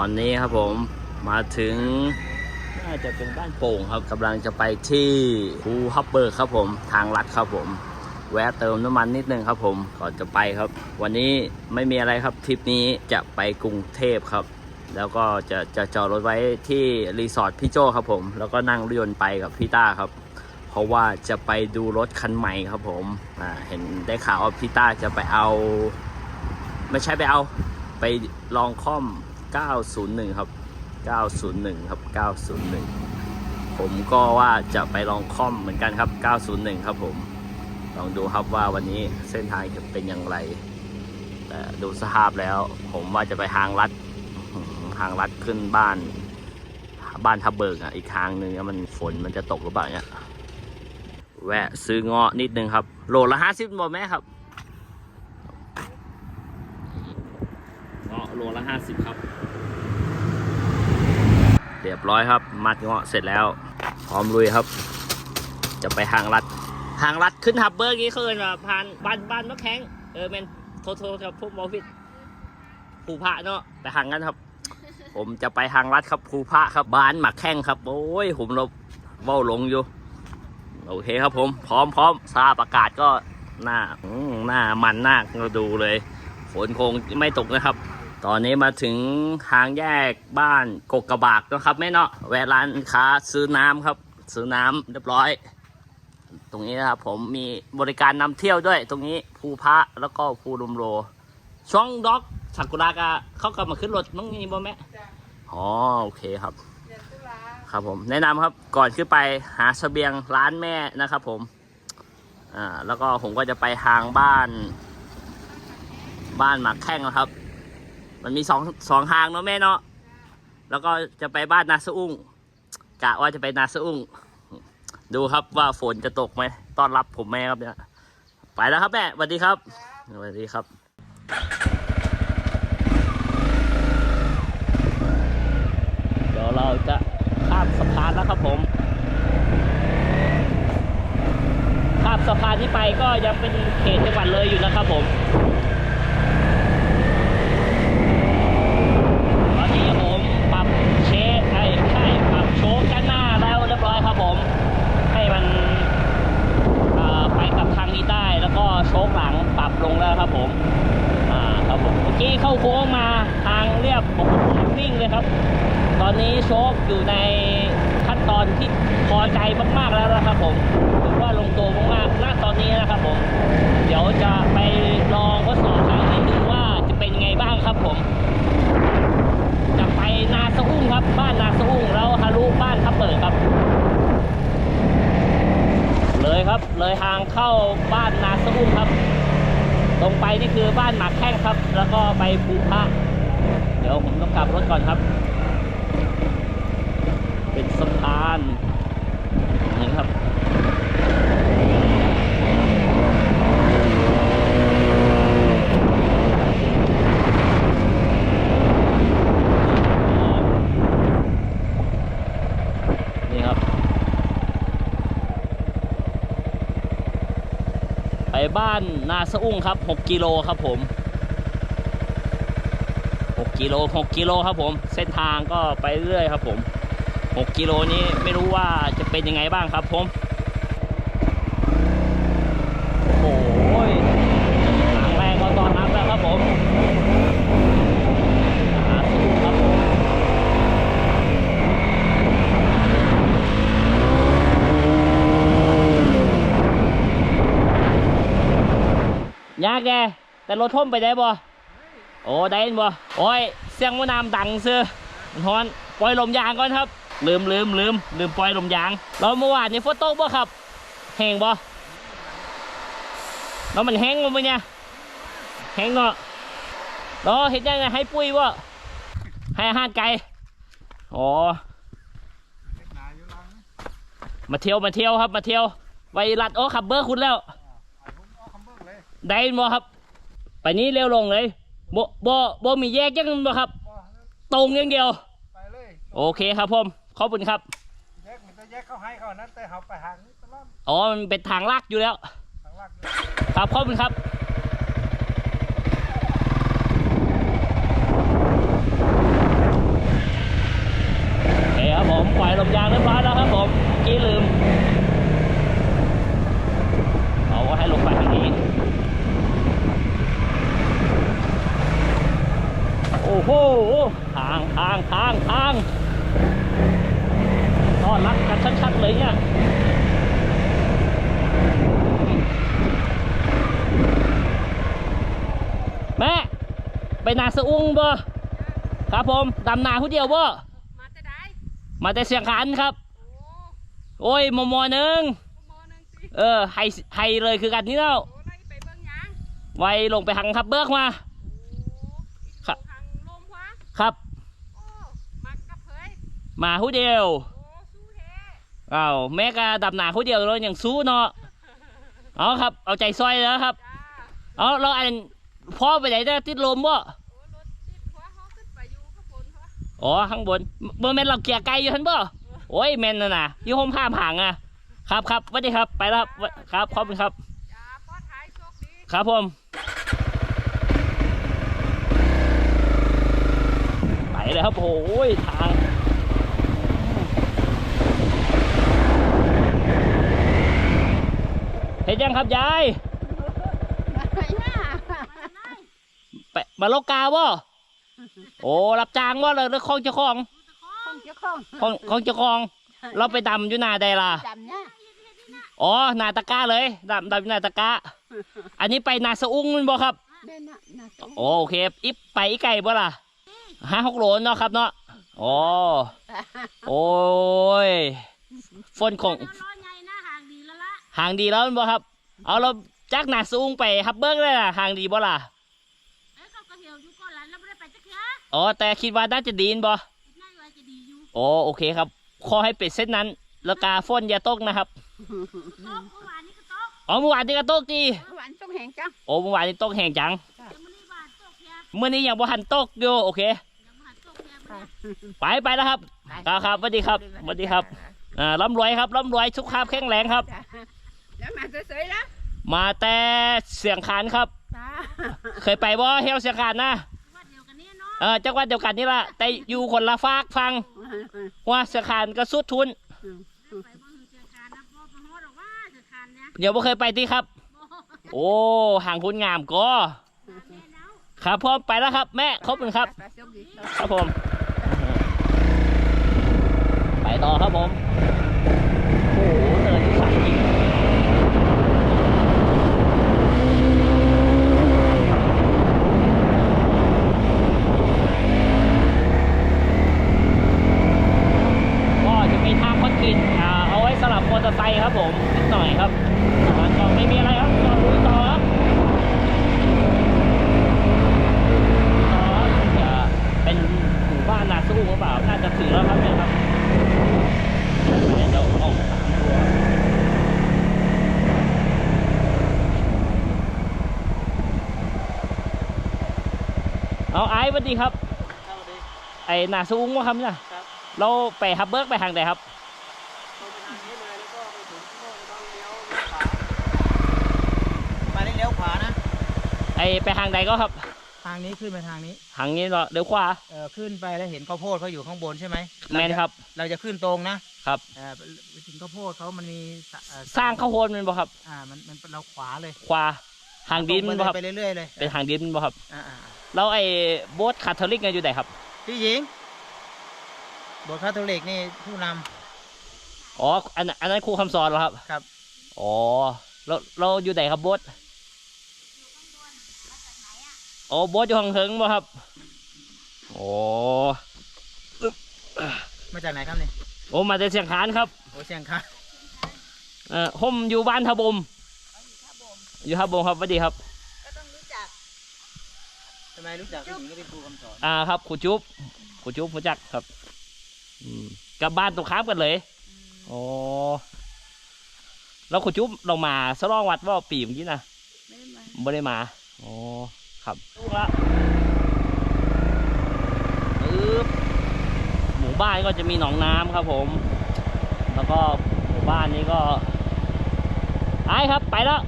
อนนี้ครับผมมาถึงน่าจะเป็นบ้านโป่งครับกำลังจะไปที่ภูฮับเบิร์กครับผมทางลัดครับผม แวะเติมน้ำมันนิดนึงครับผมก่อนจะไปครับ วันนี้ไม่มีอะไรครับทริปนี้จะไปกรุงเทพครับ แล้วก็จะจะจอดรถไว้ที่รีสอร์ทพี่โจครับผม แล้วก็นั่งรถยนต์ไปกับพี่ต้าครับ เพราะว่าจะไปดูรถคันใหม่ครับผมอ่าเห็นได้ข่าวว่าพี่ต้าจะไปเอา ไม่ใช่ไปเอา ไปลองค่อม 901 ครับ 901 ครับ 901 ผมก็ว่าจะไปลองคอมเหมือนกันครับ 901 ครับผม ลองดูครับว่าวันนี้เส้นทางจะเป็นอย่างไร แต่ดูสภาพแล้ว ผมว่าจะไปทางลัดอื้อหือทางลัดขึ้นบ้าน บ้านทับเบิกอะ อีกทางหนึ่งมันฝนมันจะตกหรือเปล่าเนี่ย แวะซื้อเงาะนิดนึงครับ โลละห้าสิบหมดไหมครับเงาะโลละห้าสิบครับ รียบร้อยครับ มัดเงาะเสร็จแล้ว พร้อมลุยครับ จะไปทางลัดทางลัดขึ้นฮับเบอร์กี้เขาเอินว่าผ่านบ้านบ้านมะแข้งเออเป็นโทรโทรกับพวกมอฟิตภูพระเนาะไปทางนั้นครับ ผมจะไปทางลัดครับภูพระครับบ้านหมักแข้งครับโอ้ยผมเราเว้าหลงอยู่ โอเคครับผม พร้อมพร้อมทราบอากาศก็หน้าหน้ามันหน้าเราดูเลยฝนคงไม่ตกนะครับ ตอนนี้มาถึงทางแยกบ้านกกกระบากนะครับแม่เนาะแวะร้านค้าซื้อน้ำครับ ซื้อน้ำเรียบร้อย ตรงนี้นะครับผมมีบริการนำเที่ยวด้วย ตรงนี้ภูพระแล้วก็ภูลมโร ช่องด็อกสักุรากะเขากลับมาขึ้นรถมั้งนี่บ่แม่อ๋อโอเคครับ ครับผมแนะนำครับก่อนขึ้นไปหาเสบียงร้านแม่นะครับผมอ่าแล้วก็ผมก็จะไปทางบ้าน บ้านหมักแข้งนะครับ มันมีสองสองทางเนาะแม่เนาะแล้วก็จะไปบ้านนาสะอุ้งกะว่าจะไปนาสะอุ้งดูครับว่าฝนจะตกไหมต้อนรับผมแม่ครับเนี่ยไปแล้วครับแม่สวัสดีครับสวัสดีครับ เดี๋ยวเราจะข้ามสะพานแล้วครับผมข้ามสะพานนี้ไปก็ยังเป็นเขตจังหวัดเลยอยู่นะครับผม ตอนนี้ผมปรับเชฟใช่ใช่ปรับโชคด้านหน้าแล้วเรียบร้อยครับผม ให้มันเอ่อ ไปกับทางนี้ได้แล้วก็โชคหลังปรับลงแล้วครับผมอ่าครับผมเมื่อกี้เข้าโค้งมาทางเรียบโอ้โหนิ่งเลยครับ ตอนนี้โชคอยู่ในขั้นตอนที่พอใจมากๆแล้วนะครับผมถือว่าลงตัวมากๆณตอนนี้นะครับผม เดี๋ยวจะไปลองทดสอบทางนี้ดูว่าจะเป็นยังไงบ้างครับผม จะไปนาสะอุ้งครับบ้านนาสะอุ้งแล้วฮารุบ้านทับเปิดครับ เลยครับ เลยทางเข้าบ้านนาสะอุ้มครับ ตรงไปนี่คือบ้านหมากแข้งครับ แล้วก็ไปภูพระเดี๋ยวผมต้องกลับรถก่อนครับ เป็นสะพานนี่ครับ นี่ครับ ไป บ้านนาสะอุ้งครับ 6 กิโลครับผม 6 กิโล 6 กิโลครับผม เส้นทางก็ไปเรื่อยครับผม 6 กิโลนี้ไม่รู้ว่าจะเป็นยังไงบ้างครับผม โอ้ยทางแรงก็ตอนรับแล้วครับผมนาสะอุ้งครับผม ยากแกแต่รถท่มไปได้บ่โอ้ได้บ่โอ้ยเสียงมะนามดังเสือฮ้อนปล่อยลมยางก่อนครับ ลืมลืมลืมลืมปล่อยลมยางเราเมื่อวานนี่ฝนตกบ่ครับแห้งบ่แล้วมันแห้งมั้ยเนี่ยแห้งเนาะเราเห็นยังไงให้ปุ้ยบ่ให้อาหารไก่อ๋อมาเที่ยวมาเที่ยวครับมาเที่ยวไวรัดโอ้ขับเบอร์คุณแล้ว ได้บ่ครับ ไปนี้เร็วลงเลยบ่บ่บ่มีแยกยังบ่ครับ ตรงอย่างเดียว ไปเลยโอเคครับผมขอบคุณครับ แยกมันจะแยกเข้าให้เขานั้นแต่เขาไปหางนี้ตลอดอ๋อมันเป็นทางลากอยู่แล้ว ทางลากครับขอบคุณครับ โอเคครับผมปล่อยลมยางเรียบร้อยแล้วครับผมกี้ลืม เอาไว้ให้ลงไป โหทางทางทางทางต้อนรับกันชัดๆเลยเนี่ยแม่ไปนาสะอุ้งบ่ครับผมดำนาผู้เดียวบ่มาแต่ได้มาแต่เสียงขันครับ โอ้โอ้ยมอมอหนึ่งโมหนึงสิเออไฮไฮเลยคือกันนี่แล้วโอ้ไล่ไปเบิ่งหยังไวลงไปหังทับเบิกมา โอ้อีก ครับ ทางลมวะ ครับโอ้มักกับเผยมาผู้เดียวโอ้สู้แท้อ้าวแม่ก็ดำนาผู้เดียวเลยอย่างสู้เนาะเอาครับ เอาใจซอยแล้วครับ จ้าเอาเราอันพ่อไปไหนได้ติดลมบ่โอ้รถติดหัวเขาขึ้นไปอยู่ข้างบนเขาอ๋อข้างบนเบอร์แมนเราเกียร์ไกลอยู่ทันบ่โอ้ยแมนน่ะนะอยี่ห้มผ้าผางอะ ครับครับสวัสดีครับไปแล้วครับครับขอบคุณครับ จ้าปลอดภัยโชคดี ครับผม ไป เลยครับโอ้ยทางเห็นยังครับยายไปหน้าไปมาโลกาบ่โอ้รับจ้างบ่เลยหรือของเจ้าของของเจ้าของของของเจ้าของ เราไปดำอยู่หนาใดล่ะจำเนี่ยอ๋อหนาตะกร้าเลยดำดำอยู่หนาตะกร้าอันนี้ไปนาสะอุ้งแมันบ่ครับแม่น่ะน่ะสมโอเค อิปไปอีไก่บ่ล่ะ ห้าหกโหลเนาะครับเนาะอ๋อโอ้ยฝนของร้อนใหญ่นะห่างดีแล้วละห่างดีแล้วแม่นบ่ครับ เอาเราจักหนาสูงไปฮับเบิ้งเลยล่ะห่างดีบ่ล่ะเอ้ยเขาก็เหี่ยวอยู่ก่อนแล้วแล้วไม่ได้ไปจักเทื่ออ๋อแต่คิดว่าน่าจะดีนบ่คิดน่าว่าจะดีอยู่โอ้โอเคครับขอให้เป็นเส้นนั้น แล้วกาฝนอย่าตกนะครับโต๊ะเมื่อวานนี้ก็โต๊ะอ๋อเมื่อวานนี้ก็ตกดีหวานต้องแห้งจังโอ้เมื่อวานนี้ตกแห้งจังเดี๋ยวมื้อนี้หวานโต๊ะเพียเมื่อนี้ยังบ่หันตกอยู่โอเค ไปไปแล้วครับครับครับสวัสดีครับสวัสดีครับอ่าร่ำรวยครับร่ำรวยสุขภาพแข็งแรงครับ แล้วมาสวยๆแล้วมาแต่เสียงขานครับ จ้าเคยไปบ่เฮลเสียงขานนะว่าเดียวกันนี่เนาะเออจังหวัดเดียวกันนี่ละแต่อยู่คนละฟากฟังว่าเสียงขานก็สุดทุน ไปบ่ถึงเจอการนะบ่บ่ฮอดหรอกว่าเจอการเนี่ยเดี๋ยวบ่เคยไปที่ครับบ่โอ้ห่างคุณงามก็ แม่แล้วครับพ่อไปแล้วครับ แม่ขอบคุณครับครับผม ไปต่อครับผม โอ้โหเนินที่สันจริงก็จะมีทางคอนกรีตเอาไว้สลับมอเตอร์ไซค์ครับผมนิดหน่อยครับอ่าก็ไม่มีอะไรครับก็ลุยต่อครับจะเป็นหมู่บ้านนาสู้หรือเปล่าน่าจะถือแล้วครับเนี่ยครับ เดี๋ยวเราออกสามตัวเอาไอ้สวัสดีครับ ไอ้นาสู้ว่าครับเนี่ยเราไปฮับเบิร์กไปทางไหนครับมาเลี้ยวขวานะ ไอ้ไปทางใดก็ครับทางนี้ขึ้นไปทางนี้ทางนี้เนาะเดี๋ยวขวา เออขึ้นไปแล้วเห็นข้าวโพดเขาอยู่ข้างบนใช่ไหมแมนครับ เราจะขึ้นตรงนะครับ เออไปถึงข้าวโพดเขามันมีสะเอ่อสร้างข้าวโพดมันบ่ครับ อ่ามันมันเราขวาเลยขวาทางดินมันบ่ครับ ไปเรื่อยๆเลยเป็นทางดินมันบ่ครับ อ่าอ่าแล้วไอ้โบสถ์คาทอลิกเนี่ยอยู่ไหนครับ พี่หญิงบทคาทอลิกนี่ผู้นอ๋อ อันนั้นอันนั้นครูคำสอนเหรอครับ ครับ อ๋อ เราเราอยู่ไหนครับโบส อ๋อโบสอยู่ห้องเฮิงบ่ครับ โอ้ำมาจากไหนครับเนี่ยโอ้มาจากเสียงขานครับโอ้เชียงคานเอ่อผมอยู่บ้านทบมอยู่ทบมครับสวัสดีครับ ก็ต้องรู้จักทำไมรู้จักพี่หญิงก็เป็นครูคำสอนอ่าครับครูจุ๊บครูจุ๊บรู้จักครับอืมกับบ้านตรงข้ามกันเลยอ๋อแล้วครูจุ๊บเรามาสลองวัดว่าปีเมื่อกี้นะไม่ได้มา ไม่ได้มาอ๋อ ครับละปึ๊บหมู่บ้านก็จะมีหนองน้ำครับผม แล้วก็หมู่บ้านนี้ก็ไอ้ครับไปแล้ว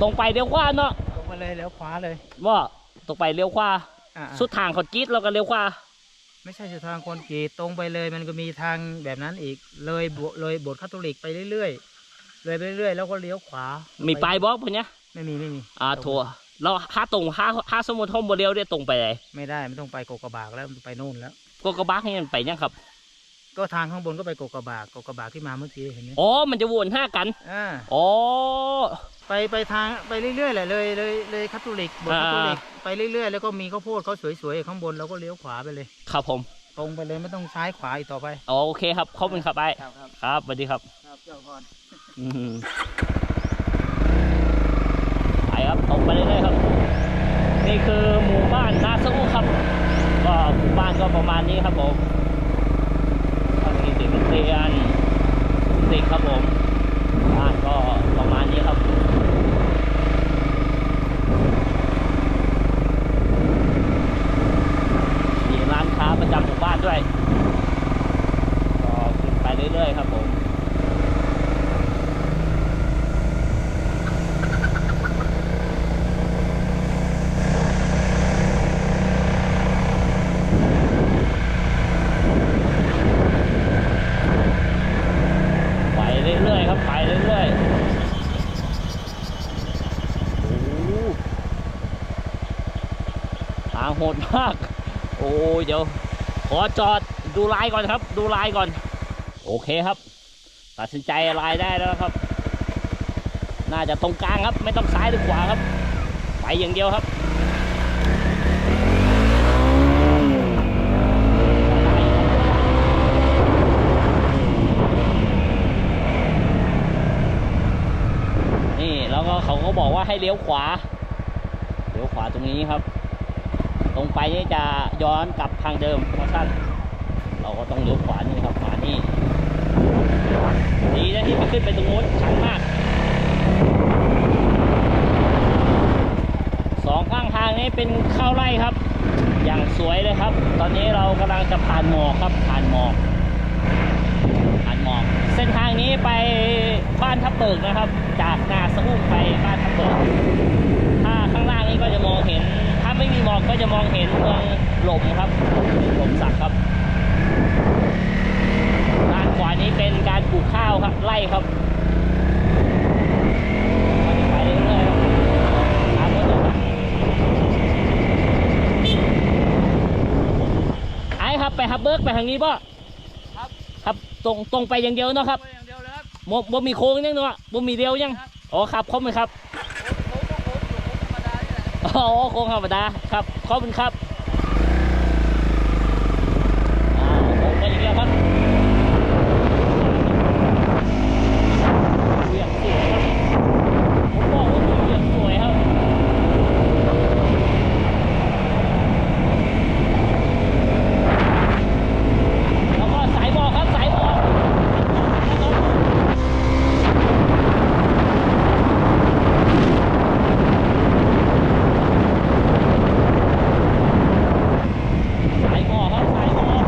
ตรงไปเลี้ยวขวาเนาะตรงมาเลยแล้วขวาเลยว่าตรงไปเลี้ยวขวาอ่าสุดทางเขาจี๊ดเราก็เลี้ยวขวาไม่ใช่สุดทางคนกรีดตรงไปเลยมันก็มีทางแบบนั้นอีกเลยโบเลยโบสถ์คาทอลิกไปเรื่อยๆเลยไปเรื่อยๆแล้วก็เลี้ยวขวา มีปลายบล็อกพวกเนี้ยไม่มีไม่มี อ่าตร งถั่วเราห้าตรงห้าห้าสมุทรท่อมโมเดลได้ตรงไปไหนไม่ได้ไม่ต้องไปโกกระบากแล้วมันไปโน่นแล้วก็กระบะให้มันไปยังครับ ก็ทางข้างบนก็ไปโกกระบากโกกระบากที่มาเมื่อกี้เห็นไหมอ๋อมันจะวนห้ากันอ่าอ๋อไปไปทางไปเรื่อยๆแหละเลยเลยเลยคาทอลิกบนอ่าคาทอลิกไปเรื่อยๆแล้วก็มีข้าวโพดเขาสวยๆข้างบนเราก็เลี้ยวขวาไปเลย ครับผม ตรงไปเลยไม่ต้องซ้ายขวาอีกต่อไปอ๋อโอเคครับขอบคุณครับไอ้ครับครับครับสวัสดีครับครับเจ้าพร ไปครับตรงไปเรื่อยๆครับ นี่คือหมู่บ้านนาซูครับ ก็หมู่บ้านก็ประมาณนี้ครับผมก็มีเด็กนักเรียนเด็กครับผมบ้านก็ประมาณนี้ครับ มีร้านค้าประจำหมู่บ้านด้วย ก็ขึ้นไปเรื่อยๆครับผม ไปเรื่อยๆครับไปเรื่อยๆโอ้โหทาง โหดมาก โอ้ยเดี๋ยว ขอจอดดูลายก่อนครับ ดูลายก่อน โอเคครับ ตัดสินใจลายได้แล้วครับ น่าจะตรงกลางครับ ไม่ต้องซ้ายหรือขวาครับ ไปอย่างเดียวครับนี่แล้วก็เขาก็บอกว่าให้เลี้ยวขวา เลี้ยวขวาตรงนี้ครับ ตรงไปนี่จะย้อนกลับทางเดิมเพราะสั้นเราก็ต้องเลี้ยวขวานี่ครับขวานี่ดีนะที่ไม่ขึ้นไปตรงนู้นชันมากสองข้างทางนี้เป็นข้าวไร่ครับ อย่างสวยเลยครับ ตอนนี้เรากำลังจะผ่านหมอกครับผ่านหมอกผ่านหมอก เส้นทางนี้ไปบ้านทับเบิกนะครับ จากนาสะอุ้งไป จะมองเห็นเมืองหลมครับหลมสักครับด้านขวานี้เป็นการปลูกข้าวครับไร่ครับไปเรื่อยๆครับตามรถเลยครับไอ้ครับไปฮับเบิร์กไปทางนี้ป่ะครับครับตรงตรงไปอย่างเดียวเนาะครับอย่างเดียวเลยครับบ่บ่มีโค้งยังเนาะบ่มีเดียวยังอ๋อครับขอบคุณครับ อ๋อโค้งธรรมดาครับขอบคุณครับอ่าโค้งไปอย่างเดียวครับเวียงสวยครับผมบอกว่าเวียงสวยครับแล้วก็สายหมอกครับสายหมอกสายหมอกครับสายหมอก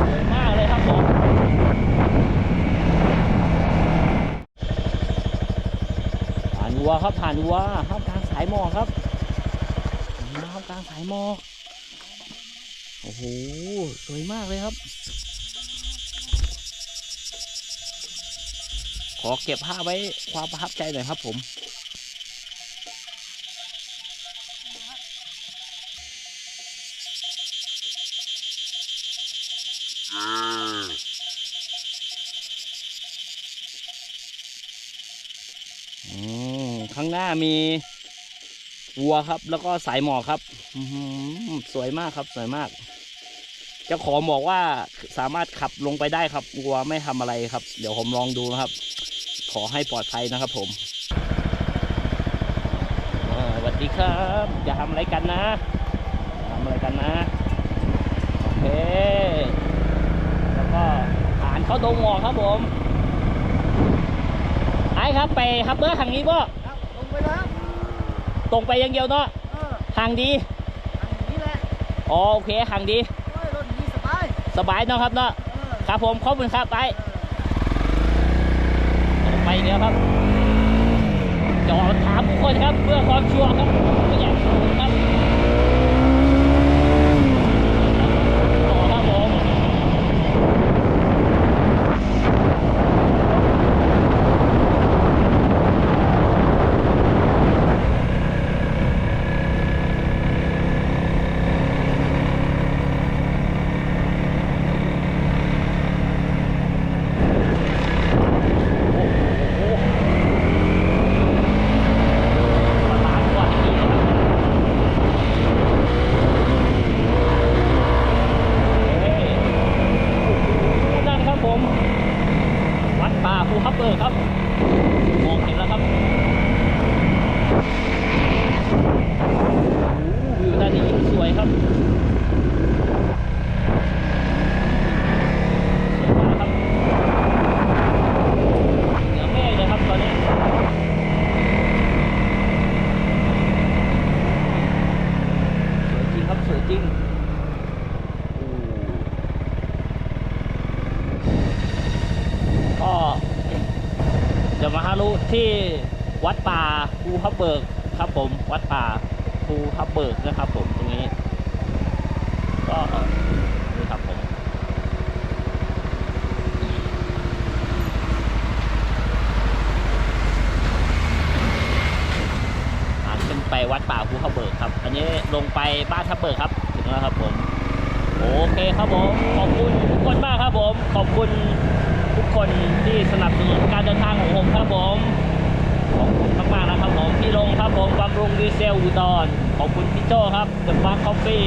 สวยมากเลยครับผมผ่าน วัวครับผ่านวัวห้ามกลางสายหมอกครับห้ามกลางสายหมอกโอ้โหสวยมากเลยครับ ขอเก็บภาพไว้ความประทับใจหน่อยครับผม อืมข้าง หน้ามีวัวครับ แล้วก็สายหมอกครับอสวยมากครับสวยมากเจ้าของบอกว่าสามารถขับลงไปได้ครับวัวไม่ทำอะไรครับ เดี๋ยวผมลองดูนะครับ ขอให้ปลอดภัยนะครับ ผมสวัสดีครับจะทำอะไรกันนะทำอะไรกันนะโอเคแล้วก็ผ่านเข้าดงหมอกครับผมไอ้ครับไปฮับเบอร์ทางนี้บ่ครับลง ไปแล้วตรงไปอย่างเดียวเนาะเออทางดีทางนี้แหละอ๋อโอเคทางดีโอ้ยรถนี้สบายสบายเนาะครับเนาะเออคครับผมขอบคุณครับไปไปเดี๋ยวครับจอดถามทุกคนครับ เพื่อความชัวร์ครับไม่อยากสูงครับต่อครับผมโอ้โหประมาณกว่านี้เลยครับเฮ้ยโอ้โหนั่นครับผม วัดป่าภูทับเบิกครับ มองเห็นแล้วครับ โอ้โหวิวด้านนี้ยิ่งสวยครับ สวยมากครับเหนือเมฆเลยครับตอนนี้ สวยจริงครับ สวยจริงโอ้ก็จะมาฮารุที่วัดป่าภูทับเบิกครับผม วัดป่าภูทับเบิกนะครับผมตรงนี้ ก็นี่ครับผม อ่าขึ้นไป วัดป่าภูทับเบิกครับ อันนี้ลงไปบ้านทับเบิกครับ ถึงแล้วครับผม โอเคครับผม ขอบคุณทุกคนมากครับผม ขอบคุณทุกคนที่สนับสนุนการเดินทางของผมครับผม ขอบคุณมากๆนะครับผม พี่ลงครับผมบำรุงดีเซลอุดร ขอบคุณพี่โจครับเดอะมาร์คอฟฟี่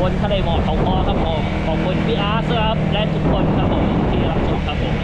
บนทะเลหมอกเขาคอครับผม ขอบคุณพี่อาร์ตครับ และทุกคนครับผมที่รับชมครับผม